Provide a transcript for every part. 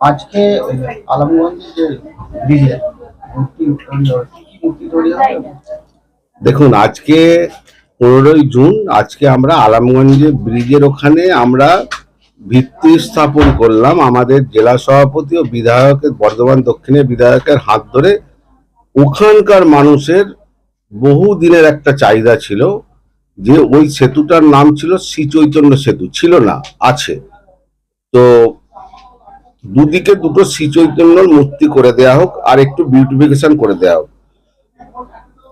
আজকে দেখুন, আজকে পনেরোই জুন, আজকে আমরা আলামগঞ্জে ব্রিজের ওখানে আমরা ভিত্তি স্থাপন করলাম। আমাদের জেলা সভাপতি ও বিধায়কের, বর্ধমান দক্ষিণের বিধায়কের হাত ধরে ওখানকার মানুষের বহু দিনের একটা চাহিদা ছিল যে ওই সেতুটার নাম ছিল শ্রী চৈতন্য সেতু। ছিল না, আছে। তো দুদিকে দুটো শ্রী চৈতন্যর মূর্তি করে দেয়া হোক আর একটু বিউটিফিকেশন করে দেয়া হোক।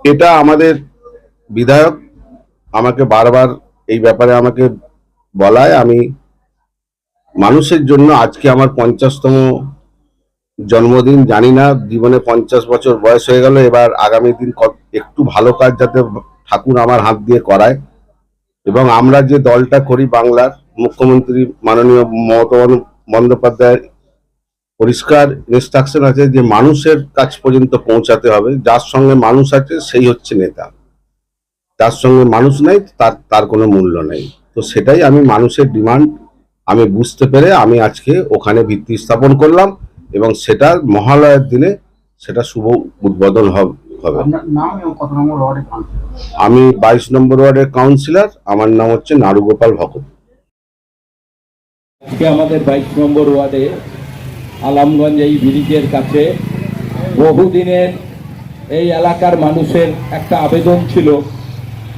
এটা আমাদের বিধায়ক আমাকে বারবার এই ব্যাপারে আমাকে বলায়, আমি মানুষের জন্য আজকে আমার পঞ্চাশতম জন্মদিন, জানি না, জীবনে পঞ্চাশ বছর বয়স হয়ে গেল, এবার আগামী দিন একটু ভালো কাজ যাতে ঠাকুর আমার হাত দিয়ে করায়। এবং আমরা যে দলটা করি বাংলার, মুখ্যমন্ত্রী মাননীয় মমতা বন্দ্যোপাধ্যায়ের পরিষ্কার ইনস্ট্রাকশন আছে যে মানুষের কাছ পর্যন্ত পৌঁছাতে হবে। যার সঙ্গে মানুষ আছে সেই হচ্ছে নেতা। যার সঙ্গে মানুষ নাই তার তার কোনো মূল্য নেই। তো সেটাই আমি মানুষের ডিমান্ড আমি বুঝতে পেরে আমি আজকে ওখানে ভিত্তি স্থাপন করলাম এবং সেটা মহালয়ের দিনে সেটা শুভ উদ্বোধন হবে আমি বাইশ নম্বর ওয়ার্ডের কাউন্সিলর আমার নাম হচ্ছে নারুগোপাল ভকত। আজকে আমাদের বাইশ নম্বর ওয়ার্ডে আলামগঞ্জ এই ব্রিজের কাছে বহুদিনের এই এলাকার মানুষের একটা আবেদন ছিল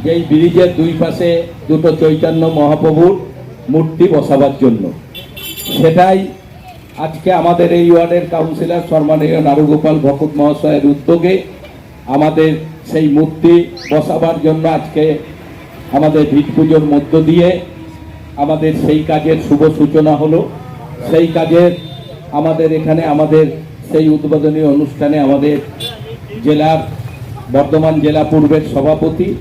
যে এই ব্রিজের দুই পাশে দুটো চৈতন্য মহাপ্রভুর মূর্তি বসাবার জন্য। সেটাই আজকে আমাদের এই ওয়ার্ডের কাউন্সিলর সম্মানীয় নারুগোপাল ভকত মহাশয়ের উদ্যোগে আমাদের সেই মূর্তি বসাবার জন্য আজকে আমাদের ভিট পুজোর মধ্য দিয়ে আমাদের সেই কাজের শুভ সূচনা হলো। সেই কাজের আমাদের এখানে, আমাদের সেই উদ্বোধনী অনুষ্ঠানে আমাদের জেলার বর্ধমান জেলা পূর্বের সভাপতি,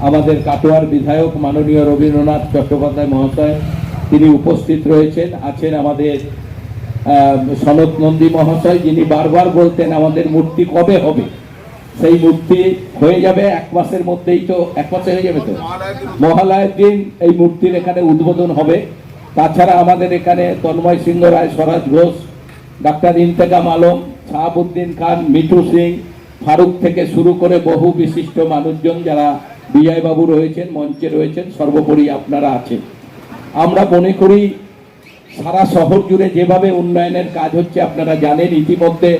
আমাদের কাটোয়ার বিধায়ক মাননীয় রবীন্দ্রনাথ চট্টোপাধ্যায় মহাশয়, তিনি উপস্থিত রয়েছেন, আছেন আমাদের সনত নন্দী মহাশয়, যিনি বারবার বলতেন আমাদের মূর্তি কবে হবে? সেই মূর্তি হয়ে যাবে এক মাসের মধ্যেই তো, এক মাসে হয়ে যাবে তো? মহালয়ের দিন এই মূর্তির এখানে উদ্বোধন হবে। তাছাড়া আমাদের এখানে তন্ময় সিংহ রায়, স্বরাজ ঘোষ, ডাক্তার ইন্তেকাম আলম, শাহাবুদ্দিন খান, মিঠু সিং, ফারুক থেকে শুরু করে বহু বিশিষ্ট মানুষজন যারা বিজয় বাবু রয়েছেন, মঞ্চে রয়েছেন, সর্বোপরি আপনারা আছেন। আমরা মনে করি সারা শহর জুড়ে যেভাবে উন্নয়নের কাজ হচ্ছে, আপনারা জানেন, ইতিমধ্যে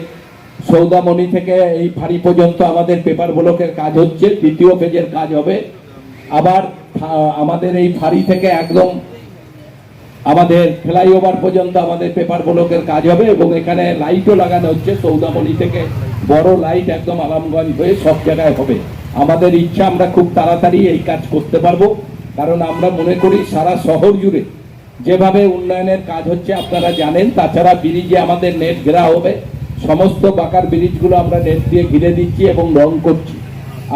সৌদামণি থেকে এই ফাঁড়ি পর্যন্ত আমাদের পেপার ব্লকের কাজ হচ্ছে, দ্বিতীয় পেজের কাজ হবে। আবার আমাদের এই ফাঁড়ি থেকে একদম আমাদের ফ্লাইওভার পর্যন্ত আমাদের পেপার ব্লকের কাজ হবে এবং এখানে লাইটও লাগানো হচ্ছে। সৌদামণি থেকে বড় লাইট একদম আরামগঞ্জ হয়ে সব জায়গায় হবে। আমাদের ইচ্ছা, আমরা খুব তাড়াতাড়ি এই কাজ করতে পারব। কারণ আমরা মনে করি সারা শহর জুড়ে যেভাবে উন্নয়নের কাজ হচ্ছে, আপনারা জানেন। তাছাড়া ব্রিজে আমাদের নেট ঘেরা হবে। সমস্ত বাঁকার ব্রিজগুলো আমরা নেট দিয়ে ঘিরে দিচ্ছি এবং রং করছি।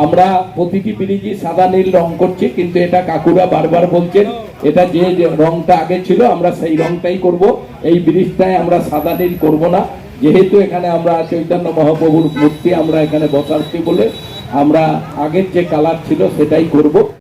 আমরা প্রতিটি ব্রিজই সাদা, নীল রং করছি, কিন্তু এটা কাকুরা বারবার বলছেন, এটা যে রংটা আগে ছিল, আমরা সেই রংটাই করব। এই ব্রিজটায় আমরা সাদা, নীল করব না। যেহেতু এখানে আমরা চৈতন্য মহাপ্রভুর মূর্তি, আমরা এখানে বসাচ্ছি বলে আমরা আগের যে কালার ছিল সেটাই করব।